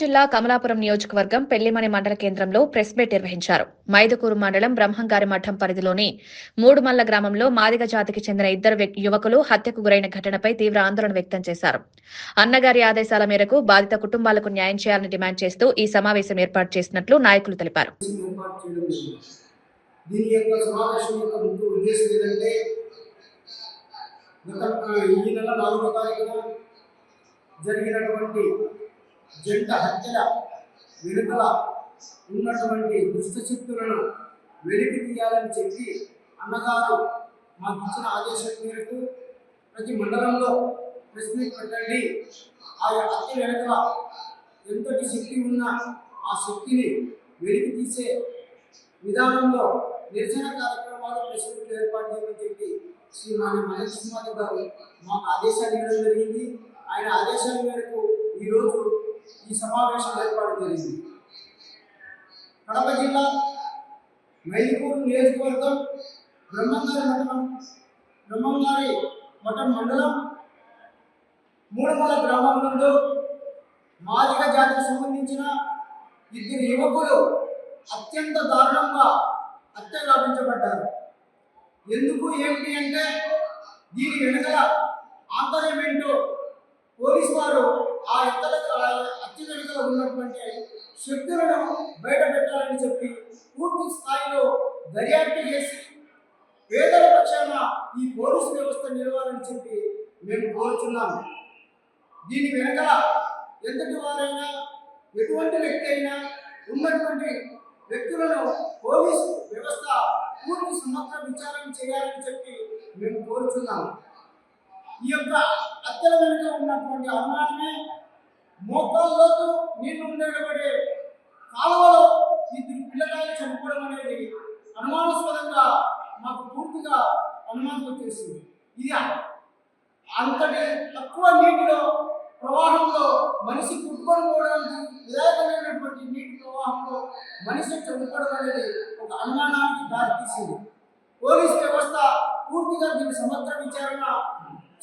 జిల్లా కమలాపురం నియోజకవర్గం పెళ్ళిమణి మండల కేంద్రంలో ప్రెస్ మీట్ నిర్వహించారు. మైదుకూరు మండలం బ్రహ్మంగారి మఠం పరిధిలోని మూడుమల్ల గ్రామంలో మాదిగ జాతికి చెందిన ఇద్దరు యువకులు హత్యకు గురైన ఘటనపై తీవ్ర ఆందోళన వ్యక్తం చేశారు. అన్నగారి ఆదేశాల మేరకు బాధిత కుటుంబాలకు న్యాయం చేయాలని డిమాండ్ చేస్తూ ఈ సమావేశం ఏర్పాటు చేసినట్లు నాయకులు తెలిపారు. దీని యొక్క సమావేశం యొక్క ముఖ్య ఉద్దేశం ఏంటంటే గత ఈ నెల నాలుగో తారీఖున జరిగినటువంటి జంట హత్యల వెనుకల ఉన్నటువంటి దుష్టశక్తులను వెలికి తీయాలని చెప్పి అన్నగారు మాకు ఇచ్చిన ఆదేశం మేరకు ప్రతి మండలంలో ప్రెస్ మీట్ పెట్టండి. ఆ హత్య వెనుకల ఎంతటి శక్తి ఉన్నా ఆ శక్తిని వెలికి తీసే విధానంలో నిరసన కార్యక్రమాలు ప్రెసిడెంట్ ఏర్పాటు చేయమని చెప్పి శ్రీ నాని మహేష్ కుమార్ గారు మాకు ఆదేశాలు ఇవ్వడం జరిగింది. ఆయన ఆదేశాల మేరకు ఈరోజు ఈ సమావేశం ఏర్పాటు జరిగింది. కడప జిల్లా మైదుకూరు నియోజకవర్గం బ్రహ్మంగారి మండలం బ్రహ్మంగారి మఠం మండలం మూడుమల గ్రామం నుండి మాదిగ జాతికి సంబంధించిన ఇద్దరు యువకులు అత్యంత దారుణంగా హత్య గావించబడ్డారు ఎందుకు ఏమిటి అంటే దీని వెనుకల ఆంతర్యం ఏంటో పోలీసు వారు ఆ ఎత్తల హత్య ఉన్నటువంటి శక్తులను బయట పెట్టాలని చెప్పి పూర్తి స్థాయిలో దర్యాప్తు చేసి పేదల పక్షాన ఈ పోలీసు వ్యవస్థ నిలవాలని చెప్పి మేము కోరుచున్నాము. దీని వెనక ఎంతటి వారైనా ఎటువంటి వ్యక్తి అయినా ఉన్నటువంటి వ్యక్తులను పోలీసు వ్యవస్థ పూర్తి సమగ్ర విచారణ చేయాలని చెప్పి మేము కోరుచున్నాము. ఈ యొక్క హత్యల వెనుక ఉన్నటువంటి అనుమానమే లోతు నీళ్ళు ఉండబడే కాలువలో ఇద్దరు పిల్లకాయలు చనిపోవడం అనేది అనుమానాస్పదంగా మాకు పూర్తిగా అనుమానం వచ్చేసింది. ఇది అంతటి తక్కువ నీటిలో ప్రవాహంలో మనిషి కుట్టుకొని పోవడానికి విధాయకమైనటువంటి నీటి ప్రవాహంలో మనిషి చనిపోవడం అనేది ఒక అనుమానానికి దారితీసింది పోలీస్ వ్యవస్థ పూర్తిగా దీన్ని సమగ్ర విచారణ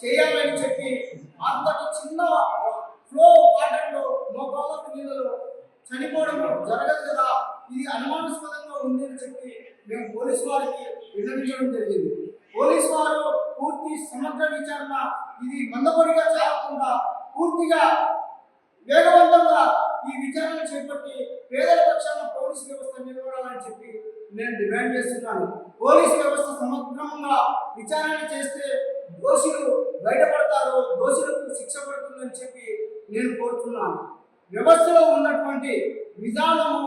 చేయాలని చెప్పి అంతటి చిన్న ఫ్లో వాటర్లో మోకాళ్ళకు నీళ్ళలో చనిపోవడం జరగదు కదా. ఇది అనుమానాస్పదంగా ఉంది అని చెప్పి మేము పోలీసు వారికి విన్నవించడం జరిగింది. పోలీసు వారు పూర్తి సమగ్ర విచారణ ఇది మందపడిగా చేయకుండా పూర్తిగా వేగవంతంగా ఈ విచారణ చేపట్టి పేదల పక్షాన పోలీస్ వ్యవస్థ నిలబడాలని చెప్పి నేను డిమాండ్ చేస్తున్నాను. పోలీస్ వ్యవస్థ సమగ్రంగా విచారణ చేస్తే దోషులు బయటపడతారు దోషులకు శిక్ష పడుతుందని చెప్పి నేను కోరుతున్నాను. వ్యవస్థలో ఉన్నటువంటి విధానము